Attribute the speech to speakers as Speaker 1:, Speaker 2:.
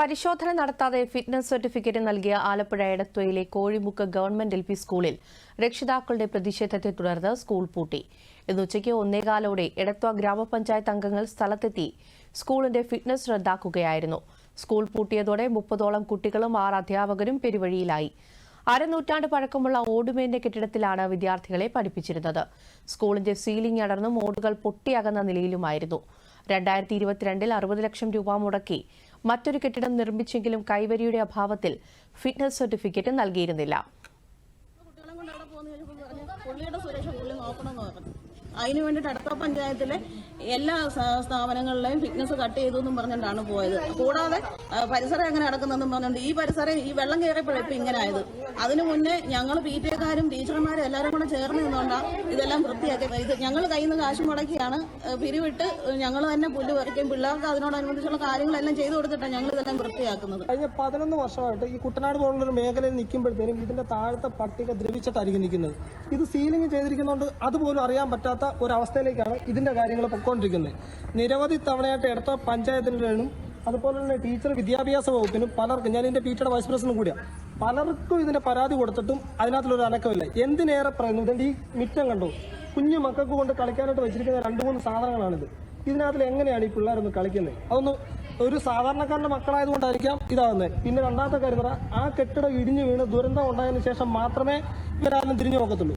Speaker 1: പരിശോധന നടത്താതെ fitness certificate നൽകിയ ആലപ്പുഴ എടത്വയിലെ കോഴിമുക്ക് ഗവൺമെന്റ് എൽ പി സ്കൂളിൽ രക്ഷിതാക്കളുടെ പ്രതിഷേധത്തെ തുടർന്ന് സ്കൂൾ പൂട്ടി. ഇന്ന് ഉച്ചയ്ക്ക് ഒന്നേകാലോടെ എടത്വ ഗ്രാമപഞ്ചായത്ത് അംഗങ്ങൾ സ്ഥലത്തെത്തി സ്കൂളിന്റെ ഫിറ്റ്നസ് റദ്ദാക്കുകയായിരുന്നു. സ്കൂൾ പൂട്ടിയതോടെ മുപ്പതോളം കുട്ടികളും ആറ് അധ്യാപകരും പെരുവഴിയിലായി. അരനൂറ്റാണ്ട് പഴക്കമുള്ള ഓടുമേന്റെ കെട്ടിടത്തിലാണ് വിദ്യാർത്ഥികളെ പഠിപ്പിച്ചിരുന്നത്. സ്കൂളിന്റെ സീലിംഗ് അടർന്നും ഓടുകൾ പൊട്ടിയകന്ന നിലയിലുമായിരുന്നു. രണ്ടായിരത്തി ഇരുപത്തിരണ്ടിൽ അറുപത് ലക്ഷം രൂപ മുടക്കി മറ്റൊരു കെട്ടിടം നിർമ്മിച്ചെങ്കിലും കൈവരിയുടെ അഭാവത്തിൽ ഫിറ്റ്നസ് സർട്ടിഫിക്കറ്റ് നൽകിയിരുന്നില്ല.
Speaker 2: അതിന് വേണ്ടിയിട്ട് അടുത്ത പഞ്ചായത്തിലെ എല്ലാ സ്ഥാപനങ്ങളിലെയും ഫിറ്റ്നസ് കട്ട് ചെയ്തു എന്നും പറഞ്ഞുകൊണ്ടാണ് പോയത്. കൂടാതെ പരിസരം എങ്ങനെ നടക്കുന്നതെന്നും പറഞ്ഞുകൊണ്ട് ഈ പരിസരം ഈ വെള്ളം കയറിയപ്പോഴും ഇപ്പം ഇങ്ങനെ ആയത്. അതിനു മുന്നേ ഞങ്ങൾ പി ടി എക്കാരും ടീച്ചർമാരും എല്ലാവരും കൂടെ ചേർന്ന് നിന്നുകൊണ്ടാണ് ഇതെല്ലാം വൃത്തിയാക്കി ഇത് ഞങ്ങൾ കയ്യിൽ നിന്ന് കാശ് മുടക്കിയാണ് പിരിവിട്ട് ഞങ്ങൾ തന്നെ പുല്ല് പറിക്കും. പിള്ളേർക്ക് അതിനോടനുബന്ധിച്ചുള്ള കാര്യങ്ങളെല്ലാം ചെയ്തു കൊടുത്തിട്ടാണ് ഞങ്ങൾ ഇതെല്ലാം വൃത്തിയാക്കുന്നത്.
Speaker 3: കഴിഞ്ഞ പതിനൊന്ന് വർഷമായിട്ട് ഈ കുട്ടനാട് പോലുള്ള ഒരു മേഖലയിൽ നിൽക്കുമ്പോഴത്തേനും ഇതിന്റെ താഴത്തെ പട്ടിക ദ്രവിച്ചിട്ടായിരിക്കും നിൽക്കുന്നത്. ഇത് സീലിംഗ് ചെയ്തിരിക്കുന്നതുകൊണ്ട് അതുപോലും അറിയാൻ പറ്റാത്ത ഒരവസ്ഥയിലേക്കാണ് ഇതിന്റെ കാര്യങ്ങൾ പൊക്കോണ്ടിരിക്കുന്നത് നിരവധി തവണയായിട്ട് എടുത്ത പഞ്ചായത്തിനും അതുപോലെ തന്നെ ടീച്ചർ വിദ്യാഭ്യാസ വകുപ്പിനും പലർക്കും ഞാൻ ഇതിന്റെ പീറ്റയുടെ വൈസ് പ്രസിഡന്റ് കൂടിയാണ് പലർക്കും ഇതിന്റെ പരാതി കൊടുത്തിട്ടും അതിനകത്തുള്ളൊരു അനക്കമില്ല. എന്തിനേറെ പറയുന്നു ഇതിന്റെ ഈ മിറ്റം കണ്ടു? കുഞ്ഞു മക്കൾക്ക് കൊണ്ട് കളിക്കാനായിട്ട് വെച്ചിരിക്കുന്ന രണ്ട് മൂന്ന് സാധനങ്ങളാണിത്. ഇതിനകത്തിൽ എങ്ങനെയാണ് ഈ പിള്ളേരൊന്ന് കളിക്കുന്നത്? അതൊന്ന് ഒരു സാധാരണക്കാരന്റെ മക്കളായതുകൊണ്ടായിരിക്കാം ഇതാവുന്നത് പിന്നെ രണ്ടാമത്തെ കാര്യം ആ കെട്ടിടം ഇടിഞ്ഞു വീണ് ദുരന്തം ഉണ്ടായതിനു ശേഷം മാത്രമേ ഇവരാരും തിരിഞ്ഞു നോക്കത്തുള്ളൂ.